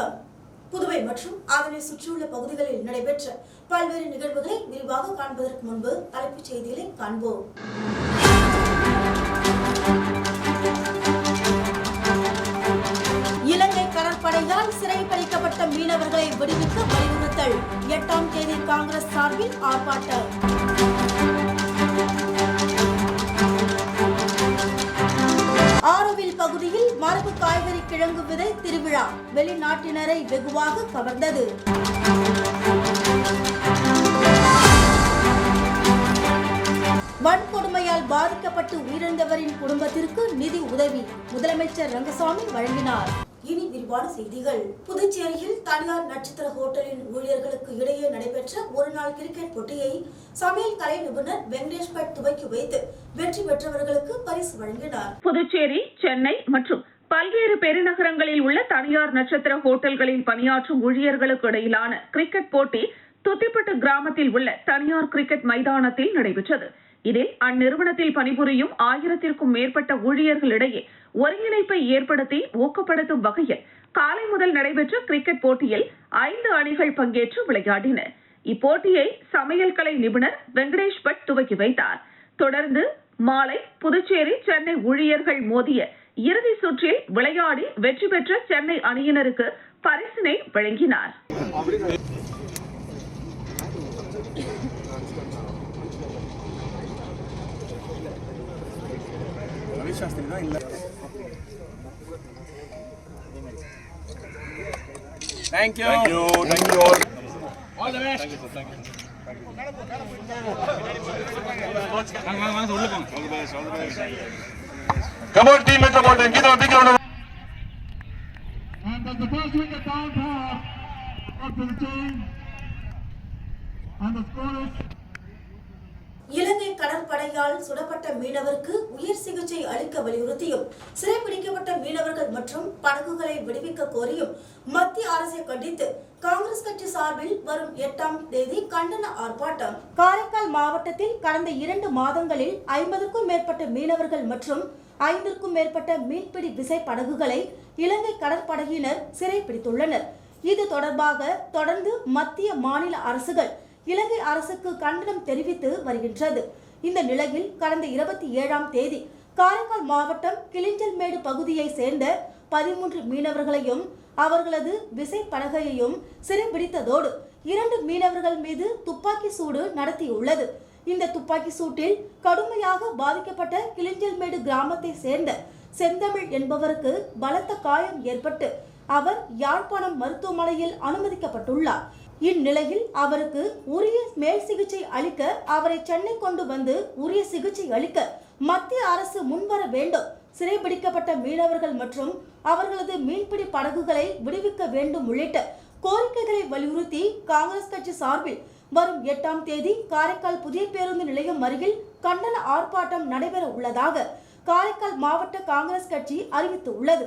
வணக்கம் புதுவை மற்றும் அதனை சுற்றியுள்ள பகுதிகளில் நடைபெற்ற பல்வேறு நிகழ்வுகளை விரிவாக காண்பதற்கு முன்பு தலைப்புச் செய்திகளை காண்போம். இலங்கை கடற்படையால் சிறைப்பிடிக்கப்பட்ட மீனவர்களை விடுவிக்க வலியுறுத்தல். எட்டாம் தேதி காங்கிரஸ் சார்பில் ஆர்ப்பாட்டம். மரபு காய்கறி கிழங்கு விதை திருவிழா வெளிநாட்டினரை வெகுவாக கவர்ந்தது. வன்கொடுமையால் பாதிக்கப்பட்டு உயிரிழந்தவரின் குடும்பத்திற்கு நிதி உதவி முதலமைச்சர் ரங்கசாமி வழங்கினார். இனி விரிவான செய்திகள். புதுச்சேரியில் தனியார் நட்சத்திர ஹோட்டலின் ஊழியர்களுக்கு இடையே நடைபெற்ற ஒருநாள் கிரிக்கெட் போட்டியை சமையல் கலை நிபுணர் வெங்கடேஷ் பட் துவக்கி வைத்து வெற்றி பெற்றவர்களுக்கு பரிசு வழங்கினார். புதுச்சேரி சென்னை மற்றும் பல்வேறு பெருநகரங்களில் உள்ள தனியார் நட்சத்திர ஹோட்டல்களில் பணியாற்றும் ஊழியர்களுக்கு இடையிலான கிரிக்கெட் போட்டி துத்திப்பட்டு கிராமத்தில் உள்ள தனியார் கிரிக்கெட் மைதானத்தில் நடைபெற்றது. இதில் அந்நிறுவனத்தில் பணிபுரியும் ஆயிரத்திற்கும் மேற்பட்ட ஊழியர்களிடையே ஒருங்கிணைப்பை ஏற்படுத்தி ஊக்கப்படுத்தும் வகையில் காலை முதல் நடைபெற்ற கிரிக்கெட் போட்டியில் ஐந்து அணிகள் பங்கேற்று விளையாடின. இப்போட்டியை சமையல் கலை நிபுணர் வெங்கடேஷ் பட் துவக்கி வைத்தார். தொடர்ந்து மாலை புதுச்சேரி சென்னை ஊழியர்கள் மோதிய இறுதி சுற்றில் விளையாடி வெற்றி பெற்ற சென்னை அணியினருக்கு பரிசினை வழங்கினார். ரவி சாஸ்திரி தான் இல்லை thank you thank you thank you all the best வாங்க வாங்க வாங்க உள்ள போங்க all the best all the best Come on, team Metropolitan. Get on, take it on. And the first wicket down pass up to the team. And the score is Ilangai கடற்படையால் சுடப்பட்ட மீனவருக்கு உயர் சிகிச்சை அளிக்க வலியுறுத்தியும் சிறைப்பிடிக்கப்பட்ட மீனவர்கள் மற்றும் படகுகளை விடுவிக்க கோரியும் மத்திய அரசை கண்டித்து காங்கிரஸ் கட்சி சார்பில் வரும் எட்டாம் தேதி கண்டன ஆர்ப்பாட்டம் காரைக்கால் மாவட்டத்தில் கடந்த இரண்டு மாதங்களில் ஐம்பதுக்கும் மேற்பட்ட மீனவர்கள் மற்றும் ஐந்திற்கும் மேற்பட்ட மீன்பிடி விசை படகுகளை இலங்கை கடற்படையினர் சிறைப்பிடித்துள்ளனர். இது தொடர்பாக தொடர்ந்து மத்திய மாநில அரசுகள் இலங்கை அரசுக்கு கண்டனம் தெரிவித்து வருகின்றது. இந்த நிலையில் கடந்த இருபத்தி ஏழாம் தேதி காரைக்கால் மாவட்டம் கிளிஞ்சல்மேடு பகுதியை சேர்ந்த பதிமூன்று மீனவர்களையும் அவர்களது விசை படகையையும் சிறைபிடித்ததோடு இரண்டு மீனவர்கள் மீது துப்பாக்கி சூடு நடத்தியுள்ளது. இந்த துப்பாக்கி சூட்டில் கடுமையாக பாதிக்கப்பட்ட கிளிஞ்சல்மேடு கிராமத்தை சேர்ந்த செந்தமிழ் என்பவருக்கு பலத்த காயம் ஏற்பட்டு அவர் யாழ்ப்பாணம் மருத்துவமனையில் அனுமதிக்கப்பட்டுள்ளார். இந்நிலையில் அவருக்கு உரிய மேல் சிகிச்சை அளிக்க அவரை சென்னை கொண்டு வந்து உரிய சிகிச்சை அளிக்க மத்திய அரசு முன்வர வேண்டும். சிறைபிடிக்கப்பட்ட மீனவர்கள் மற்றும் அவர்களது மீன்பிடி படகுகளை விடுவிக்க வேண்டும் உள்ளிட்ட கோரிக்கைகளை வலியுறுத்தி காங்கிரஸ் கட்சி சார்பில் வரும் எட்டாம் தேதி காரைக்கால் புதிய பேருந்து நிலையம் அருகில் கண்டன ஆர்ப்பாட்டம் நடைபெற உள்ளதாக காரைக்கால் மாவட்ட காங்கிரஸ் கட்சி அறிவித்துள்ளது.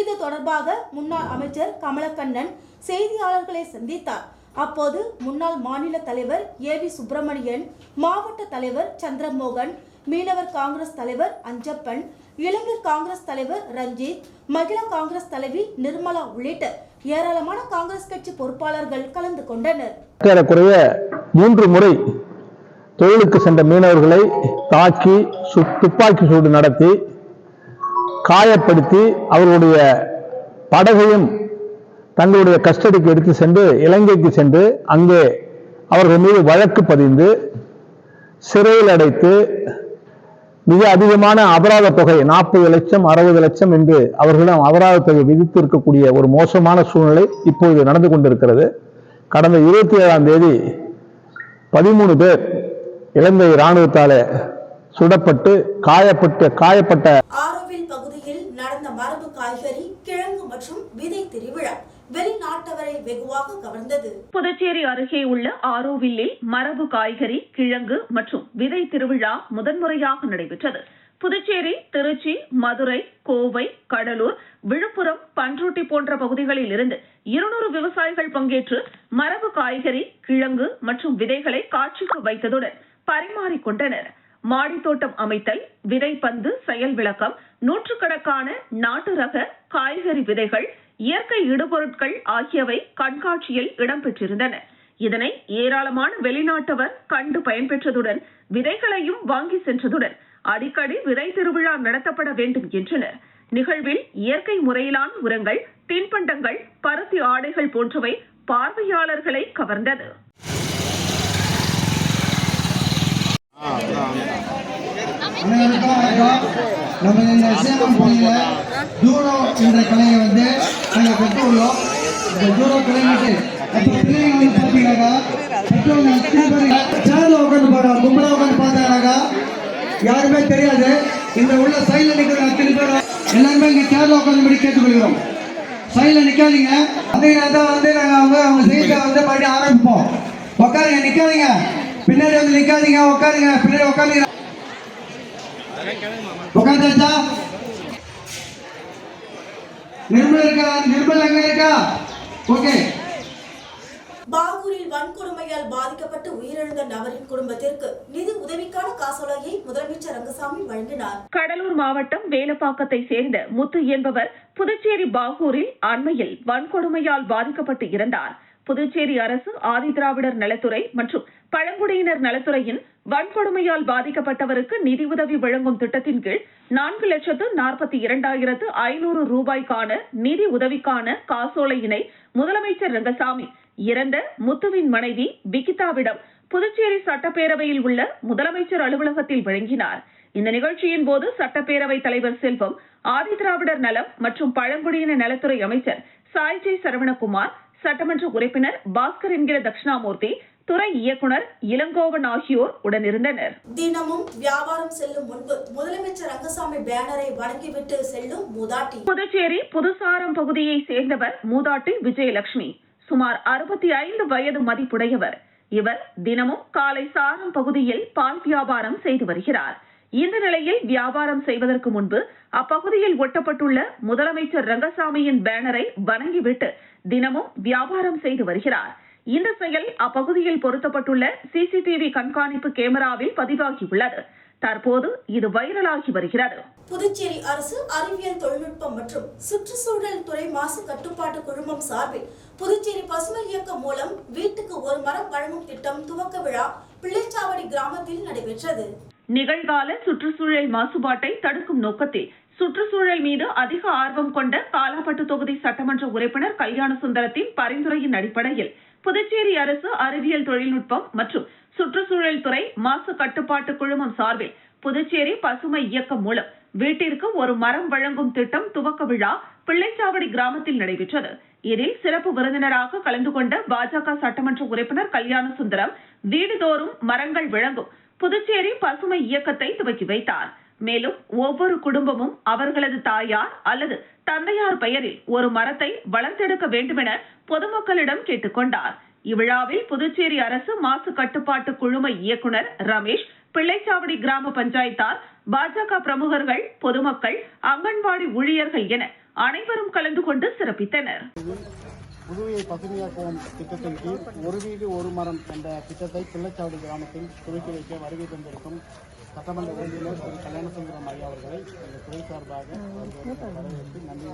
இது தொடர்பாக முன்னாள் அமைச்சர் கமலக்கண்ணன் செய்தியாளர்களை சந்தித்தார். அப்போது முன்னாள் மாநில தலைவர் ஏ வி சுப்பிரமணியன் மாவட்ட தலைவர் சந்திரமோகன் மீனவர் காங்கிரஸ் தலைவர் அஞ்சப்பன் இளைஞர் காங்கிரஸ் தலைவர் ரஞ்சித் மகிழா காங்கிரஸ் தலைவி நிர்மலா உள்ளிட்ட ஏராளமான காங்கிரஸ் கட்சி பொறுப்பாளர்கள் கலந்து கொண்டனர். ஏறக்குறைய மூன்று முறை தொழிலுக்கு சென்ற மீனவர்களை தாக்கி சு- துப்பாக்கி சூடு நடத்தி காயப்படுத்தி அவர்களுடைய படகையும் தங்களுடைய கஸ்டடிக்கு எடுத்து சென்று இலங்கைக்கு சென்று அங்கே அவர்கள் மீது வழக்கு பதிந்து சிறையில் அடைத்து மிக அதிகமான அபராத தொகை நாற்பது லட்சம் அறுபது லட்சம் என்று அவர்களிடம் அபராத தொகை விதித்து இருக்கக்கூடிய ஒரு மோசமான சூழ்நிலை இப்பொழுது நடந்து கொண்டிருக்கிறது. கடந்த இருபத்தி ஏழாம் தேதி பதிமூணு பேர் இலங்கை இராணுவத்தால சுடப்பட்டு காயப்பட்ட காயப்பட்ட ஆரோவில் பகுதியில் நடந்த மரபு காய்கறி கிழங்கு மற்றும் விதை திருவிழா வெளிநாட்டவரை வெகுவாக கவர்ந்தது. புதுச்சேரி அருகே உள்ள ஆரோவில்லில் மரபு காய்கறி கிழங்கு மற்றும் விதை திருவிழா முதன்முறையாக நடைபெற்றது. புதுச்சேரி திருச்சி மதுரை கோவை கடலூர் விழுப்புரம் பன்ருட்டி போன்ற பகுதிகளில் இருந்து இருநூறு விவசாயிகள் பங்கேற்று மரபு காய்கறி கிழங்கு மற்றும் விதைகளை காட்சிக்கு வைத்ததுடன் பரிமாறிக்கொண்டனர். மாடித்தோட்டம் அமைத்தல் விதைப்பந்து செயல் விளக்கம் நூற்றுக்கணக்கான நாட்டு ரக காய்கறி விதைகள் இயற்கை இடுபொருட்கள் ஆகியவை கண்காட்சியில் இடம்பெற்றிருந்தன. இதனை ஏராளமான வெளிநாட்டவர் கண்டு பயன்பெற்றதுடன் விதைகளையும் வாங்கி சென்றதுடன் அடிக்கடி விதை திருவிழா நடத்தப்பட வேண்டும் என்றனர். நிகழ்வில் இயற்கை முறையிலான உரங்கள் தின்பண்டங்கள் பருத்தி ஆடைகள் போன்றவை பார்வையாளர்களை கவர்ந்தது. அனைவருக்கும் வணக்கம் நம்ம இந்த சேலம் பகுதியில் ஜூடோ என்ற கலையை வந்து நாங்கள் கற்றுள்ளோம் இந்த ஜூடோ கலை வந்து பிள்ளைங்க வந்து பார்த்தீங்கன்னாக்கா பெற்றோங்க உட்காந்து பாருங்க கும்பலா உட்காந்து பார்த்தாங்கனாக்கா யாருமே தெரியாது இந்த உள்ள சைடில் நிற்கிற அத்தனை பேர் எல்லாருமே இங்கே சேர்ந்து உட்காந்துபடி கேட்டுக்கொள்கிறோம் சைடில் நிற்காதீங்க அதே நேரத்தில் வந்து நாங்கள் அவங்க அவங்க செய்தியை வந்து மறுபடியும் ஆரம்பிப்போம் உட்காருங்க நிற்காதீங்க பின்னாடி வந்து நிற்காதீங்க உட்காருங்க பின்னாடி உட்காருங்க உட்காந்துச்சா நிர்மல் இருக்கா? நிர்மல் எங்க இருக்கா? ஓகே. பாகூரில் வன்கொடுமையால் பாதிக்கப்பட்டு உயிரிழந்த நபரின் குடும்பத்திற்கு நிதி உதவிக்கான காசோலையை முதலமைச்சர் ரங்கசாமி வழங்கினார். கடலூர் மாவட்டம் வேலப்பாக்கத்தை சேர்ந்த முத்து என்பவர் புதுச்சேரி பாகூரில் அண்மையில் வன்கொடுமையால் பாதிக்கப்பட்டு இருந்தார் புதுச்சேரி அரசு ஆதிதிராவிடர் நலத்துறை மற்றும் பழங்குடியினர் நலத்துறையின் வன்கொடுமையால் பாதிக்கப்பட்டவருக்கு நிதி உதவி வழங்கும் திட்டத்தின் கீழ் நான்கு லட்சத்து நாற்பத்தி இரண்டாயிரத்து ஐநூறு ரூபாய்க்கான நிதி உதவிக்கான காசோலையினை முதலமைச்சர் ரங்கசாமி இறந்த முத்துவின் மனைவி விகிதாவிடம் புதுச்சேரி சட்டப்பேரவையில் உள்ள முதலமைச்சர் அலுவலகத்தில் வழங்கினார். இந்த நிகழ்ச்சியின் போது சட்டப்பேரவை தலைவர் செல்வம் ஆதிதிராவிடர் நலம் மற்றும் பழங்குடியின நலத்துறை அமைச்சர் சாய்ஜி சரவணகுமார் சட்டமன்ற உறுப்பினர் பாஸ்கர் என்கிற தட்சிணாமூர்த்தி துறை இயக்குனர் இளங்கோவன் ஆகியோர் உடனிருந்தனர். தினமும் வியாபாரம் செல்லும் முன்பு முதலமைச்சர் ரங்கசாமி பேனரை வணங்கிவிட்டு செல்லும் மூதாட்டி. புதுச்சேரி புதுசாரம் பகுதியை சேர்ந்தவர் மூதாட்டி விஜயலட்சுமி. சுமார் அறுபத்தி ஐந்து வயது மதிப்புடையவர். இவர் தினமும் காலை சாரம் பகுதியில் பால் வியாபாரம் செய்து வருகிறார். இந்த நிலையில் வியாபாரம் செய்வதற்கு முன்பு அப்பகுதியில் ஒட்டப்பட்டுள்ள முதலமைச்சர் ரங்கசாமியின் பேனரை வணங்கிவிட்டு தினமும் வியாபாரம் செய்து வருகிறார். இந்த செயல் அப்பகுதியில் பொருத்தப்பட்டுள்ள சிசிடிவி கண்காணிப்பு கேமராவில் பதிவாகியுள்ளது. தற்போது இது வைரலாகி வருகிறது. புதுச்சேரி அரசு அறிவியல் தொழில்நுட்பம் மற்றும் சுற்றுச்சூழல் துறை மாசு கட்டுப்பாட்டு குழுமம் சார்பில் புதுச்சேரி பசுமை இயக்கம் மூலம் வீட்டுக்கு ஒரு மரம் வழங்கும் திட்டம் துவக்க விழா பிள்ளைச்சாவடி கிராமத்தில் நடைபெற்றது. நிகழ்கால சுற்றுச்சூழல் மாசுபாட்டை தடுக்கும் நோக்கத்தில் சுற்றுச்சூழல் மீது அதிக ஆர்வம் கொண்ட காலாப்பட்டு தொகுதி சட்டமன்ற உறுப்பினர் கல்யாண சுந்தரத்தின் பரிந்துரையின் அடிப்படையில் புதுச்சேரி அரசு அறிவியல் தொழில்நுட்பம் மற்றும் சுற்றுச்சூழல் துறை மாசு கட்டுப்பாட்டு குழுமம் சார்பில் புதுச்சேரி பசுமை இயக்கம் மூலம் வீட்டிற்கு ஒரு மரம் வழங்கும் திட்டம் துவக்க விழா பிள்ளைச்சாவடி கிராமத்தில் நடைபெற்றது. இதில் சிறப்பு விருந்தினராக கலந்து கொண்ட பாஜக சட்டமன்ற உறுப்பினர் கல்யாண சுந்தரம் வீடுதோறும் மரங்கள் வழங்கும் புதுச்சேரி பசுமை இயக்கத்தை துவக்கி வைத்தார். மேலும் ஒவ்வொரு குடும்பமும் அவர்களது தாயார் அல்லது தந்தையார் பெயரில் ஒரு மரத்தை வளர்த்தெடுக்க வேண்டுமென பொதுமக்களிடம் கேட்டுக்கொண்டார். இவ்விழாவில் புதுச்சேரி அரசு மாசு கட்டுப்பாட்டு குழும இயக்குனர் ரமேஷ் பிள்ளைச்சாவடி கிராம பஞ்சாயத்தார் பாஜக பிரமுகர்கள் பொதுமக்கள் அங்கன்வாடி ஊழியர்கள் என அனைவரும் கலந்து கொண்டு சிறப்பித்தனர். புதுவையை பசுமையாக்குவோம் திட்டத்தின் கீழ் ஒரு வீடு ஒரு மரம் என்ற திட்டத்தை பிள்ளைச்சாவடி கிராமத்தில் துவக்கி வைக்க வருகை தந்திருக்கும் சட்டமன்ற உறுப்பினர் திரு. கல்யாணசுந்தரம் ஐயா அவர்களை இந்த துறை சார்பாக வரவேற்று நன்றி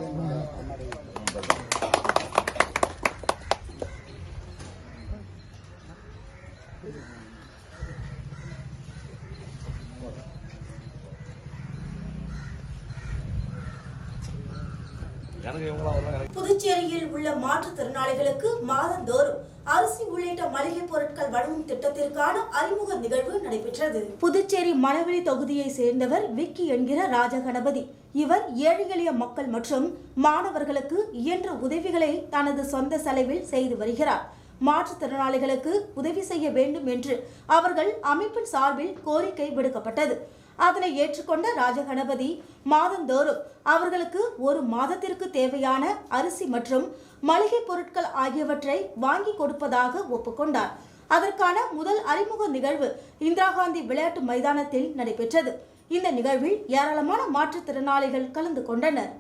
புதுச்சேரியில் உள்ள மாற்றுத்திறனாளிகளுக்கு மாதந்தோறும் அரிசி உள்ளிட்ட மளிகை பொருட்கள் வழங்கும் திட்டத்திற்கான அறிமுக நிகழ்வு நடைபெற்றது. புதுச்சேரி மணவெளி தொகுதியை சேர்ந்தவர் விக்கி என்கிற ராஜகணபதி. இவர் ஏழை எளிய மக்கள் மற்றும் மாணவர்களுக்கு இயன்ற உதவிகளை தனது சொந்த செலவில் செய்து வருகிறார். மாற்றுத்திறனாளிகளுக்கு உதவி செய்ய வேண்டும் என்று அவர்கள் அமைப்பின் சார்பில் கோரிக்கை விடுக்கப்பட்டது. அதனை ஏற்றுக்கொண்ட ராஜகணபதி மாதந்தோறும் அவர்களுக்கு ஒரு மாதத்திற்கு தேவையான அரிசி மற்றும் மளிகை பொருட்கள் ஆகியவற்றை வாங்கி கொடுப்பதாக ஒப்புக்கொண்டார். அதற்கான முதல் அறிமுக நிகழ்வு இந்திரா காந்தி விளையாட்டு மைதானத்தில் நடைபெற்றது. இந்த நிகழ்வில் ஏராளமான மாற்றுத்திறனாளிகள் கலந்து கொண்டனர்.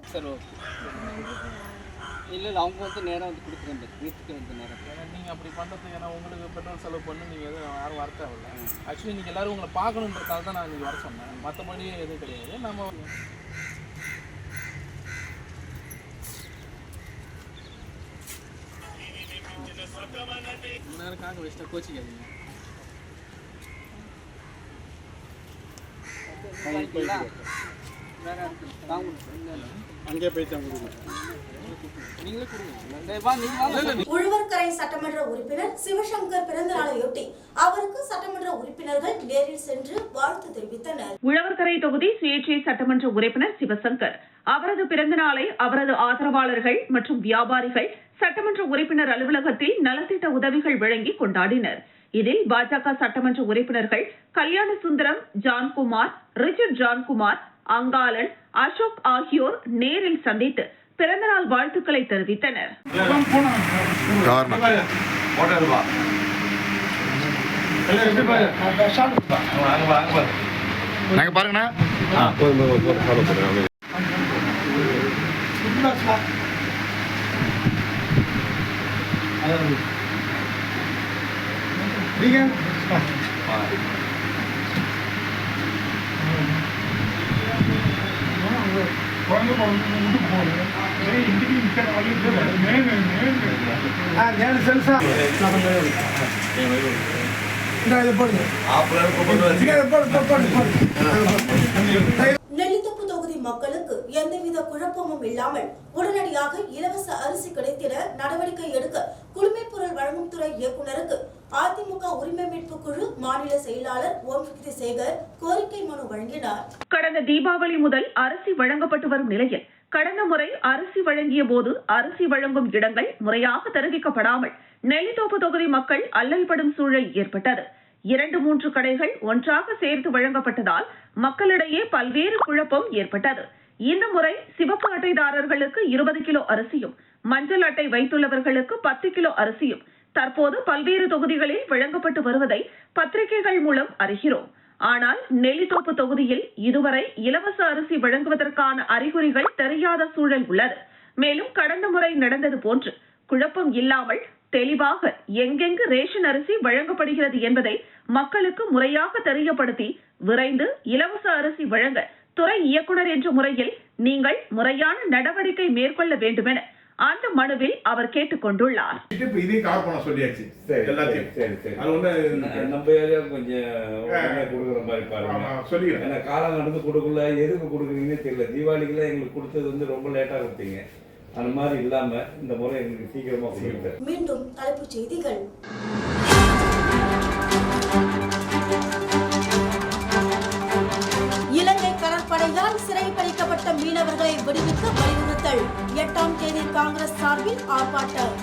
இல்லை அவங்க வந்து நேரம் வந்து கொடுக்குறேன் வீட்டுக்கு வந்து நேரம் நீங்கள் அப்படி பண்ணுறதுக்கு ஏன்னா உங்களுக்கு பெட்ரோல் செலவு பண்ணு நீங்கள் எதுவும் யாரும் வர தேவையில்ல ஆக்சுவலி நீங்கள் எல்லோரும் உங்களை பார்க்கணுன்றதால தான் நான் இன்றைக்கி வர சொன்னேன். மற்றபடி எதுவும் கிடையாது. நம்ம நேரக்காக நேரம் வச்சுட்டா கோச்சிக்காதீங்க. அங்கே அங்கேயே போயிட்டு கொடுங்க. நீங்களே உழவர்கரை சட்டமன்ற உறுப்பினர் சிவசங்கர் பிறந்த நாளையொட்டி அவருக்கு சட்டமன்ற உறுப்பினர்கள் நேரில் சென்று வாழ்த்து தெரிவித்தனர். உழவர்கரை தொகுதி சுயேட்சை சட்டமன்ற உறுப்பினர் சிவசங்கர். அவரது பிறந்த நாளை அவரது ஆதரவாளர்கள் மற்றும் வியாபாரிகள் சட்டமன்ற உறுப்பினர் அலுவலகத்தில் நலத்திட்ட உதவிகள் வழங்கி கொண்டாடினர். இதில் பாஜக சட்டமன்ற உறுப்பினர்கள் கல்யாண சுந்தரம் ஜான்குமார் ரிச்சர்ட் ஜான்குமார் அங்காளன் அசோக் ஆகியோர் நேரில் சந்தித்து பிறந்தநாள் வாழ்த்துக்களை தெரிவித்தனர். நாங்க பாருங்கண்ணா நெல்லித்தோப்பு தொகுதி மக்களுக்கு எந்தவித குழப்பமும் இல்லாமல் உடனடியாக இலவச அரிசி கிடைத்திட நடவடிக்கை எடுக்க குளுமைப்பொருள் வழங்கும் துறை இயக்குநருக்கு உரிமை மீட்பு குழு மாநில செயலாளர் ஓம் சக்தி சேகர் கோரிக்கை மனு வழங்கினார். கடந்த தீபாவளி முதல் அரிசி வழங்கப்பட்டு வரும் நிலையில் கடந்த முறை அரிசி வழங்கிய போது அரிசி வழங்கும் இடங்கள் முறையாக தெரிவிக்கப்படாமல் நெல்லித்தோப்பு தொகுதி மக்கள் அல்லல்படும் சூழல் ஏற்பட்டது. இரண்டு மூன்று கடைகள் ஒன்றாக சேர்த்து வழங்கப்பட்டதால் மக்களிடையே பல்வேறு குழப்பம் ஏற்பட்டது. இந்த முறை சிவப்பு அட்டைதாரர்களுக்கு இருபது கிலோ அரிசியும் மஞ்சள் அட்டை வைத்துள்ளவர்களுக்கு பத்து கிலோ அரிசியும் தற்போது பல்வேறு தொகுதிகளில் வழங்கப்பட்டு வருவதை பத்திரிகைகள் மூலம் அறிகிறோம். ஆனால் நெல்லித்தோப்பு தொகுதியில் இதுவரை இலவச அரிசி வழங்குவதற்கான அறிகுறிகள் தெரியாத சூழல் உள்ளது. மேலும் கடந்த முறை நடந்தது போன்று குழப்பம் இல்லாமல் தெளிவாக எங்கெங்கு ரேஷன் அரிசி வழங்கப்படுகிறது என்பதை மக்களுக்கு முறையாக தெரியப்படுத்தி விரைந்து இலவச அரிசி வழங்க துறை இயக்குனர் என்ற முறையில் நீங்கள் முறையான நடவடிக்கை மேற்கொள்ள வேண்டுமென அந்த மனுவில் அவர் கேட்டுக் கொண்டுள்ளார் இதையும் கவர் பண்ண சொல்லியாச்சு எல்லாத்தையும். சரி சரி அது ஒண்ணு நம்ம ஏரியா கொஞ்சம் கொடுக்குற மாதிரி பாருங்க. ஏன்னா காலம் கடந்து கொடுக்கல எதுக்கு கொடுக்குறீங்கன்னு தெரியல. தீபாவளிக்குலாம் எங்களுக்கு கொடுத்தது வந்து ரொம்ப லேட்டாக கொடுத்தீங்க. அந்த மாதிரி இல்லாம இந்த முறை எங்களுக்கு சீக்கிரமா கொடுங்க மீண்டும் தலைப்புச் செய்திகள். இலங்கை கடற்படையால் சிறைப்பிடிக்கப்பட்ட மீனவர்களை விடுவிக்க வலியுறுத்தல் எட்டாம் தேதி காங்கிரஸ் சார்பில் ஆர்ப்பாட்டம்.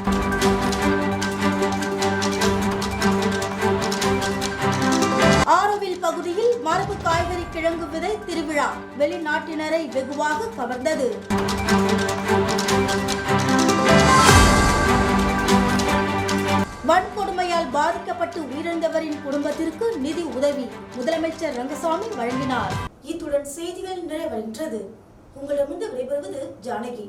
ஆரோவில் பகுதியில் மரபு காய்கறி கிழங்கு விதை திருவிழா வெளிநாட்டினரை வெகுவாக கவர்ந்தது. வன்கொடுமையால் பாதிக்கப்பட்டு உயிரிழந்தவரின் குடும்பத்திற்கு நிதி உதவி. முதலமைச்சர் ரங்கசாமி வழங்கினார். இத்துடன் செய்திகள் நிறைவடைகின்றது உங்களிடமிருந்து விடைபெறுவது ஜானகி.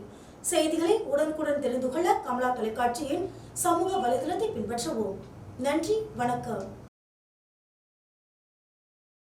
செய்திகளை உடனுக்குடன் தெரிந்து கொள்ள கமலா தொலைக்காட்சியின் சமூக வலைதளத்தை பின்பற்றவும். நன்றி வணக்கம்.